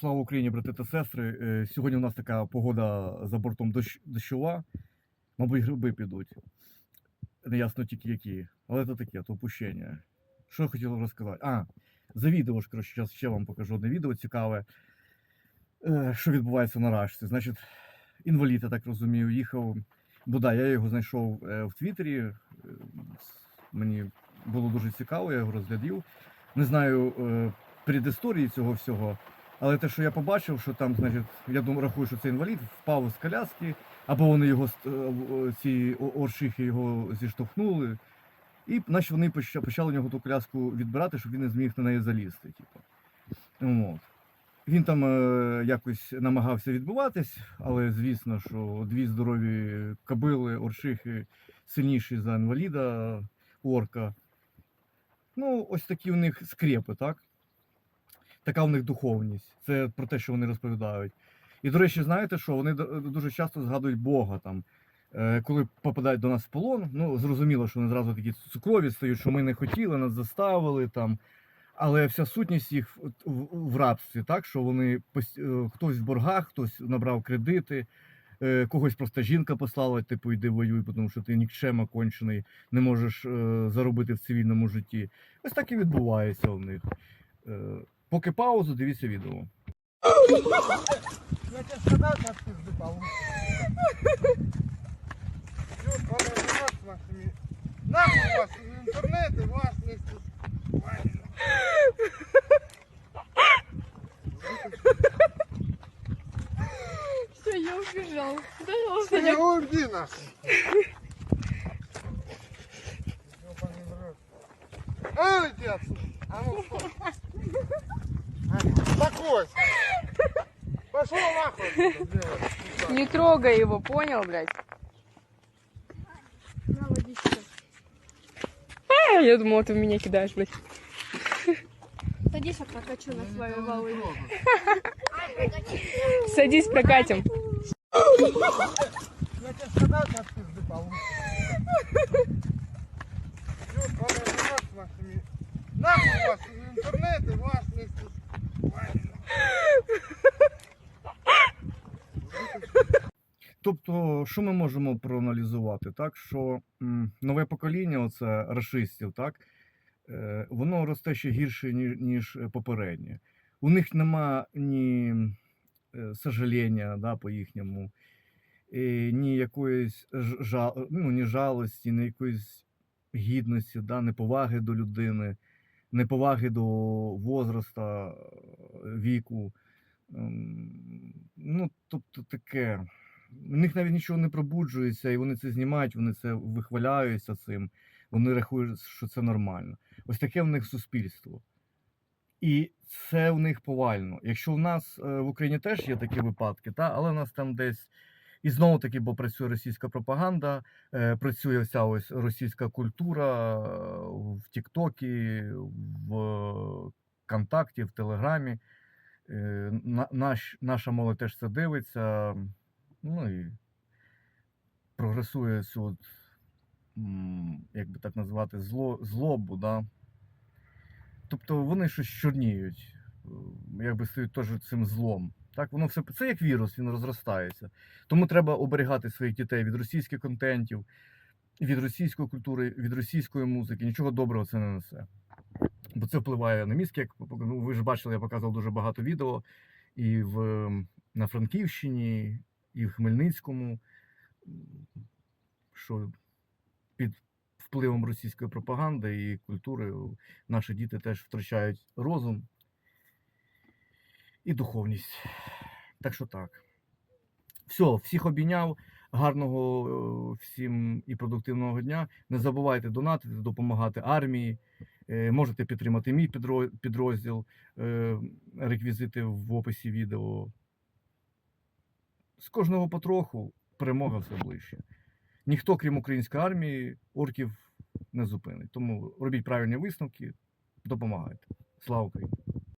Слава Україні, брати та сестри. Е, Сьогодні у нас така погода за бортом дощ, дощова. Мабуть, гриби підуть. Неясно тільки які. Але це таке, то опущення. Що я хотів розказати? А, за відео ж, коротше, зараз ще вам покажу одне відео цікаве. Е, Що відбувається на рашці. Значить, інвалід, я так розумію, їхав. Бодай, я його знайшов е, в Твіттері. Мені було дуже цікаво, я його розглядів. Не знаю предісторії цього всього. Але те, що я побачив, що там, значить, я думаю, рахую, що це інвалід, впав з коляски, або вони його е, в- ці оршихи його зіштовхнули. І наче вони почали нього ту коляску відбирати, щоб він не зміг на неї залізти. Типу. От. Він там е, якось намагався відбуватись, але звісно, що дві здорові кобили, оршихи сильніші за інваліда, орка. Ну, ось такі у них скрепи, так? Така в них духовність. Це про те, що вони розповідають. І, до речі, знаєте що? Вони дуже часто згадують Бога там. Е, Коли попадають до нас в полон, ну зрозуміло, що вони зразу такі цукрові стають, що ми не хотіли, нас заставили там. Але вся сутність їх в, рабстві, так що вони е, хтось в боргах, хтось набрав кредити, е, когось просто жінка послала, типу, йди воюй, тому що ти нікчема кончений, не можеш е, заробити в цивільному житті. Ось так і відбувається у них. Поки паузу, дивіться відео. Я тебе сказав, що ти здипав. Нахуй у вас інтернет і вас не Все, я убежал. Пожалуйста, не урди нас. Эй, ты отсюда. А ну, стой. Успокойся. Пошел нахуй. Не трогай его, понял, блядь? На водичку. А, я думала, ты в меня кидаешь, блядь. Садись, я прокачу на свою волыну. Садись, прокатим. Я тебе сказал, как ты сдыпал. Тобто, що ми можемо проаналізувати? Так, що нове покоління, оце рашистів, так, е, воно росте ще гірше, ніж, ніж попереднє. У них нема ні е, сожаління да, по їхньому, е, ні якоїсь ж- жа, ну, ні жалості, ні якоїсь гідності, да, неповаги до людини, неповаги до возраста, е, віку. Ем, Ну, тобто таке. У них навіть нічого не пробуджується, і вони це знімають, вони це вихваляються цим, вони рахують, що це нормально. Ось таке в них суспільство. І це в них повально. Якщо в нас е, в Україні теж є такі випадки, та, але в нас там десь. І знову таки, бо працює російська пропаганда, е, працює вся ось російська культура е, в Тіктокі, в Контакті, в Телеграмі. На- наш, наша молодь теж це дивиться. Ну і прогресує цю, от, як би так назвати, зло, злобу, да? Тобто вони щось чорніють, е, якби стають теж цим злом. Так, воно все це як вірус, він розростається. Тому треба оберігати своїх дітей від російських контентів, від російської культури, від російської музики. Нічого доброго це не несе. Бо це впливає на мізки. Як ну, ви ж бачили, я показував дуже багато відео і в, ем, на Франківщині, і в Хмельницькому, що під впливом російської пропаганди і культури наші діти теж втрачають розум і духовність. Так що так. Все, всіх обійняв. Гарного е, всім і продуктивного дня. Не забувайте донатити, допомагати армії. Е, Можете підтримати мій підрозділ, е, реквізити в описі відео. З кожного потроху перемога все ближче. Ніхто, крім української армії, орків не зупинить. Тому робіть правильні висновки, допомагайте. Слава Україні!